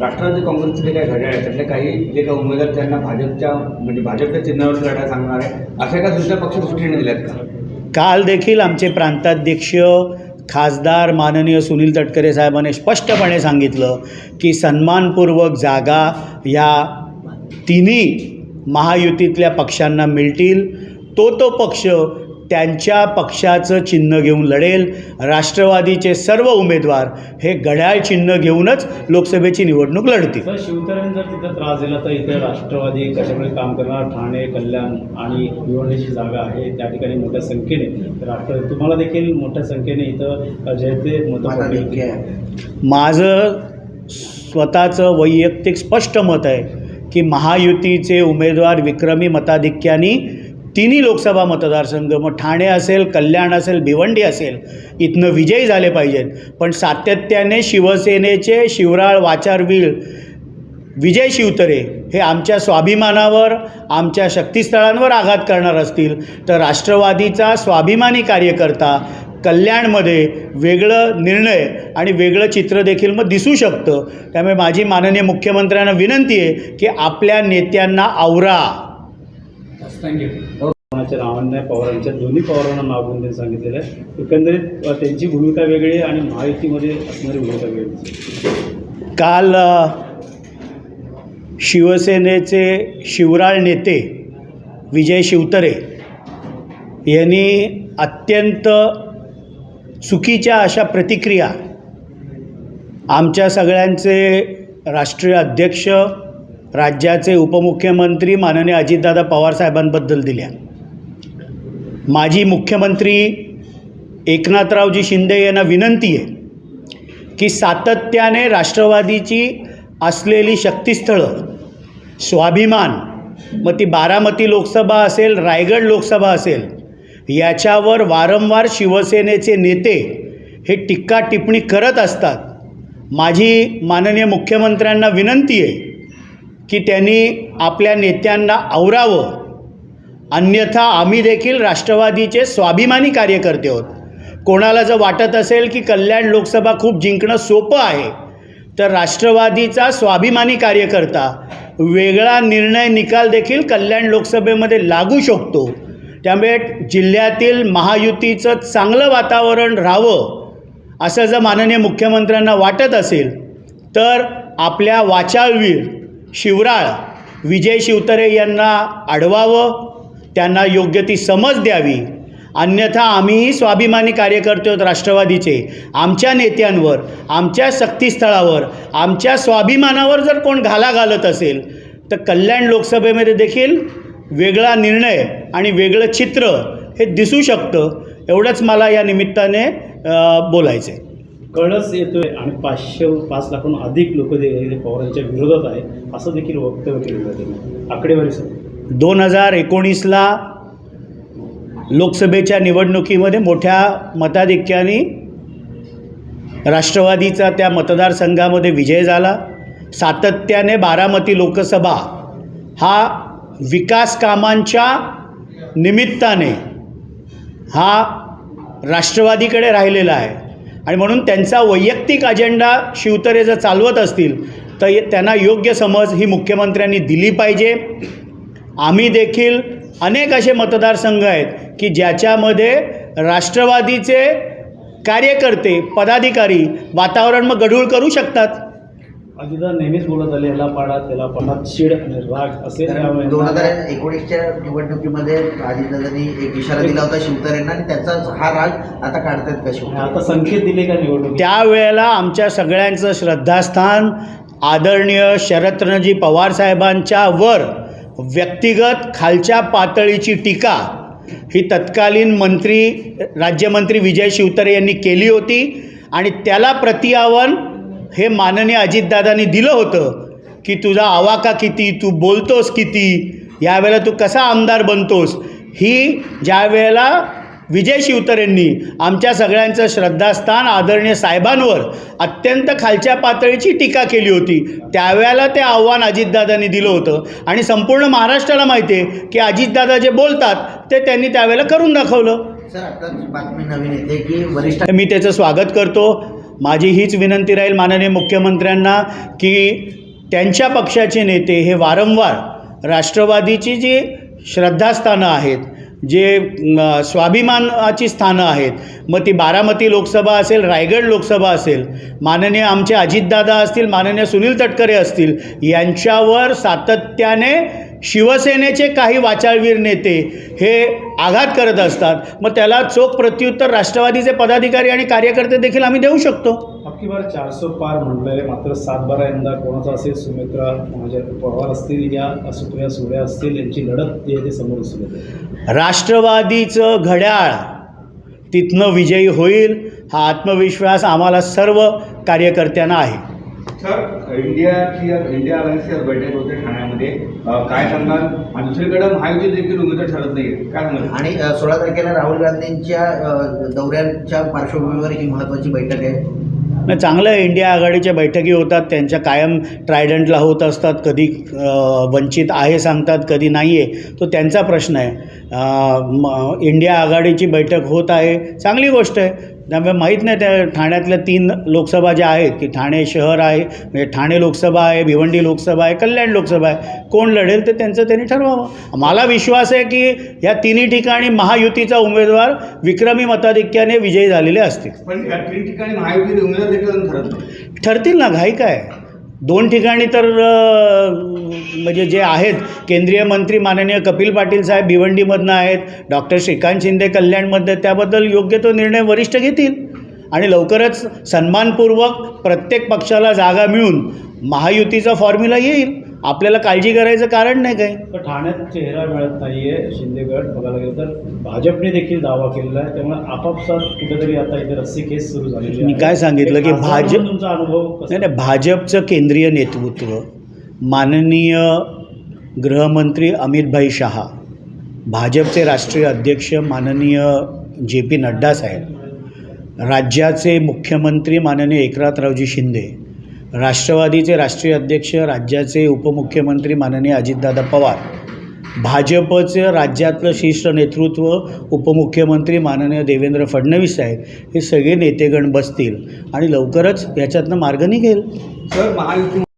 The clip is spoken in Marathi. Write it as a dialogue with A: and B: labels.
A: राष्ट्रवादी काँग्रेसचे जे काही घड्याळ आहेत त्यातले काही जे काही उमेदवार त्यांना भाजपच्या म्हणजे भाजपच्या चिन्हावर लढा सांगणार आहे अशा काही दुसऱ्या पक्ष दृष्टीने दिल्यात का?
B: काल देखील आमचे प्रांताध्यक्ष खासदार माननीय सुनील तटकरे साहेबांनी स्पष्टपणे सांगितलं की सन्मानपूर्वक जागा या तिन्ही महायुतीतल्या पक्षांना मिळतील. तो तो पक्ष त्यांच्या पक्षाचं चिन्ह घेऊन लढेल. राष्ट्रवादीचे सर्व उमेदवार हे घड्याळ चिन्ह घेऊनच लोकसभेची निवडणूक लढतील.
C: शिवतऱ्यांनी जर तिथं त्रास दिला तर इथे राष्ट्रवादी कशामुळे काम करणार? ठाणे कल्याण आणि भिवंडीची जागा आहे. त्या ठिकाणी मोठ्या संख्येने तर राष्ट्रवादी तुम्हाला देखील मोठ्या संख्येने इथं जयते मतं पडली
B: माझं स्वतःचं वैयक्तिक स्पष्ट मत आहे की महायुतीचे उमेदवार विक्रमी मताधिक्याने तिन्ही लोकसभा मतदारसंघ मग ठाणे असेल कल्याण असेल भिवंडी असेल इथनं विजयी झाले पाहिजेत. पण सातत्याने शिवसेनेचे शिवराळ वाचारवीळ विजय शिवतरे हे आमच्या स्वाभिमानावर आमच्या शक्तिस्थळांवर आघात करणार असतील. तर राष्ट्रवादीचा स्वाभिमानी कार्यकर्ता कल्याणमध्ये वेगळं निर्णय आणि वेगळं चित्र देखील मग दिसू शकतं. त्यामुळे माझी माननीय मुख्यमंत्र्यांना विनंती आहे की आपल्या नेत्यांना आवरा.
C: कोणाच्या नावांना पवारांच्या दोन्ही पवारांना नाव घेऊन त्यांनी सांगितलेलं आहे एकंदरीत त्यांची भूमिका वेगळी आहे आणि महायुतीमध्ये असणारी भूमिका वेगळी.
B: काल शिवसेनेचे शिवराळ नेते विजय शिवतरे यांनी अत्यंत चुकीच्या अशा प्रतिक्रिया आमच्या सगळ्यांचे राष्ट्रीय अध्यक्ष राज्याचे उपमुख्यमंत्री माननीय अजितदादा पवारसाहेबांबद्दल दिल्या. माजी मुख्यमंत्री एकनाथरावजी शिंदे यांना विनंती आहे की सातत्याने राष्ट्रवादीची असलेली शक्तिस्थळं स्वाभिमान मग ती बारामती लोकसभा असेल रायगड लोकसभा असेल याच्यावर वारंवार शिवसेनेचे नेते हे टिक्का टिप्पणी करत असतात. माझी माननीय मुख्यमंत्र्यांना विनंती आहे की त्यांनी आपल्या नेत्यांना आवरावं. अन्यथा आम्ही देखील राष्ट्रवादीचे स्वाभिमानी कार्यकर्ते आहोत. कोणाला जर वाटत असेल की कल्याण लोकसभा खूप जिंकणं सोपं आहे तर राष्ट्रवादीचा स्वाभिमानी कार्यकर्ता वेगळा निर्णय निकाल देखील कल्याण लोकसभेमध्ये लागू शकतो. त्यामुळे जिल्ह्यातील महायुतीचं चांगलं वातावरण राहावं असं जर माननीय मुख्यमंत्र्यांना वाटत असेल तर आपल्या वाचाळवीर शिवराळ विजय शिवतरे यांना अडवावं त्यांना योग्य ती समज द्यावी. अन्यथा आम्हीही स्वाभिमानी कार्यकर्ते आहोत राष्ट्रवादीचे. आमच्या नेत्यांवर आमच्या शक्तीस्थळावर आमच्या स्वाभिमानावर जर कोण घाला घालत असेल तर कल्याण लोकसभेमध्ये देखील वेगळा निर्णय आणि वेगळं चित्र हे दिसू शकतं. एवढंच मला या निमित्ताने बोलायचं आहे
C: कळस येतोय आणि पाचशे पाच लाखहून अधिक लोक जे पवारांच्या विरोधात आहे असं देखील वक्तव्य केलं जाते आकडेवारी सर.
B: दोन हजार एकोणीसला लोकसभेच्या निवडणुकीमध्ये मोठ्या मताधिक्याने राष्ट्रवादीचा त्या मतदारसंघामध्ये विजय झाला. सातत्याने बारामती लोकसभा हा विकास कामांच्या निमित्ताने हा राष्ट्रवादीकडे राहिलेला आहे. आणि म्हणून त्यांचा वैयक्तिक अजेंडा शिवतरे जर चालवत असतील तर त्यांना योग्य समज ही मुख्यमंत्र्यांनी दिली पाहिजे. आम्ही देखील अनेक असे मतदारसंघ आहेत की ज्याच्यामध्ये राष्ट्रवादीचे कार्यकर्ते पदाधिकारी वातावरण मग गढूळ करू शकतात.
C: अजितदा नेहमीच बोलत आले याला पाडा त्याला पाडात शिड आणि राग असे
D: कारण दोन हजार एकोणीसच्या निवडणुकीमध्ये अजितदादांनी एक इशारा दिला होता शिवतरेंना आणि त्याचा हा राग आता काढतायत का शिवतरे?
C: आता संकेत दिले का निवडणूक
B: त्यावेळेला आमच्या सगळ्यांचं श्रद्धास्थान आदरणीय शरदचंद्रजी पवारसाहेबांच्या वर व्यक्तिगत खालच्या पातळीची टीका ही तत्कालीन मंत्री राज्यमंत्री विजय शिवतरे यांनी केली होती आणि त्याला प्रतियावन हे माननीय अजितदादांनी दिलं होतं की तुझा आवाका किती तू बोलतोस किती यावेळेला तू कसा आमदार बनतोस ही ज्या वेळेला विजय शिवतरेंनी आमच्या सगळ्यांचं श्रद्धास्थान आदरणीय साहेबांवर अत्यंत खालच्या पातळीची टीका केली होती त्यावेळेला ते आव्हान अजितदादांनी दिलं होतं. आणि संपूर्ण महाराष्ट्राला माहिती आहे की अजितदादा जे बोलतात ते त्यांनी त्यावेळेला करून दाखवलं.
D: सर आता बातमी नवीन येते की वरिष्ठ
B: मी त्याचं स्वागत करतो. माझी हीच विनंती राहील माननीय मुख्यमंत्र्यांना की त्यांच्या पक्षाचे नेते हे वारंवार राष्ट्रवादीची जी श्रद्धास्थानं आहेत जे स्वाभिमानाची स्थानं आहेत मग ती बारामती लोकसभा असेल रायगड लोकसभा असेल माननीय आमचे अजितदादा असतील माननीय सुनील तटकरे असतील यांच्यावर सातत्याने शिवसेनेचे काही वाचाळवीर नेते हे आघात करत असतात. मग त्याला चोख प्रत्युत्तर राष्ट्रवादीचे पदाधिकारी आणि कार्यकर्ते देखील आम्ही देऊ शकतो.
C: अबकी बार चारसो पार म्हणलंय मात्र सातबारा यंदा कोणाचा असेल सुमित्रा पवार असतील या सुप्रिया सुळे असतील यांची लढत ती समोर येते.
B: राष्ट्रवादीचं घड्याळ तिथनं विजयी होईल हा आत्मविश्वास आम्हाला सर्व कार्यकर्त्यांना आहे.
A: सर इंडियाची इंडिया अलायन्सची आज बैठक होते ठाण्यामध्ये. काय सांगाल? आणि दुसरीकडे महायुती देखील उमेदवार ठरत नाही काय सांगाल?
D: आणि सोळा तारखेला राहुल गांधींच्या दौऱ्यांच्या पार्श्वभूमीवर ही महत्त्वाची बैठक आहे.
B: नाही चांगलं आहे. इंडिया आघाडीच्या बैठकी होतात. त्यांच्या कायम ट्रायडंटला होत असतात. कधी वंचित आहे सांगतात कधी नाही आहे तो त्यांचा प्रश्न आहे. इंडिया आघाडीची बैठक होत आहे. चांगली गोष्ट आहे. त्यामुळे माहीत नाही त्या ठाण्यातल्या तीन लोकसभा ज्या आहेत की ठाणे शहर आहे म्हणजे ठाणे लोकसभा आहे भिवंडी लोकसभा आहे कल्याण लोकसभा आहे कोण लढेल ते त्यांचं त्यांनी ठरवावं. मला विश्वास आहे की या तिन्ही ठिकाणी महायुतीचा उमेदवार विक्रमी मताधिक्याने विजयी झालेले असतील.
A: पण या तीन ठिकाणी महायुतीचे उमेदवार
B: ठरतील ना घाई काय? दोन ठिकाणी तर म्हणजे जे आहेत केंद्रीय मंत्री माननीय कपिल पाटील साहेब भिवंडीमधनं आहेत डॉक्टर श्रीकांत शिंदे कल्याणमधनं त्याबद्दल योग्य तो निर्णय वरिष्ठ घेतील. आणि लवकरच सन्मानपूर्वक प्रत्येक पक्षाला जागा मिळून महायुतीचा फॉर्म्युला येईल. आपल्याला काळजी करायचं कारण नाही काही.
C: तर ठाण्यात चेहरा मिळत नाहीये शिंदेगड बघायला गेलं तर भाजपने देखील दावा केलेला आहे. त्यामुळे आपापसात कुठेतरी आता इथे रस्सी केस सुरू झालेली
B: मी
C: आहे.
B: काय सांगितलं की भाजप-
C: तुमचा अनुभव
B: नाही नाही भाजपचं केंद्रीय नेतृत्व माननीय गृहमंत्री अमितभाई शहा भाजपचे राष्ट्रीय अध्यक्ष माननीय जे पी नड्डा साहेब राज्याचे मुख्यमंत्री माननीय एकनाथरावजी शिंदे राष्ट्रवादीचे राष्ट्रीय अध्यक्ष राज्याचे उपमुख्यमंत्री माननीय अजितदादा पवार भाजपचं राज्यातलं शीर्ष नेतृत्व उपमुख्यमंत्री माननीय देवेंद्र फडणवीस साहेब हे सगळे नेतेगण बसतील आणि लवकरच याच्यातनं मार्ग निघेल.
A: सर महायुती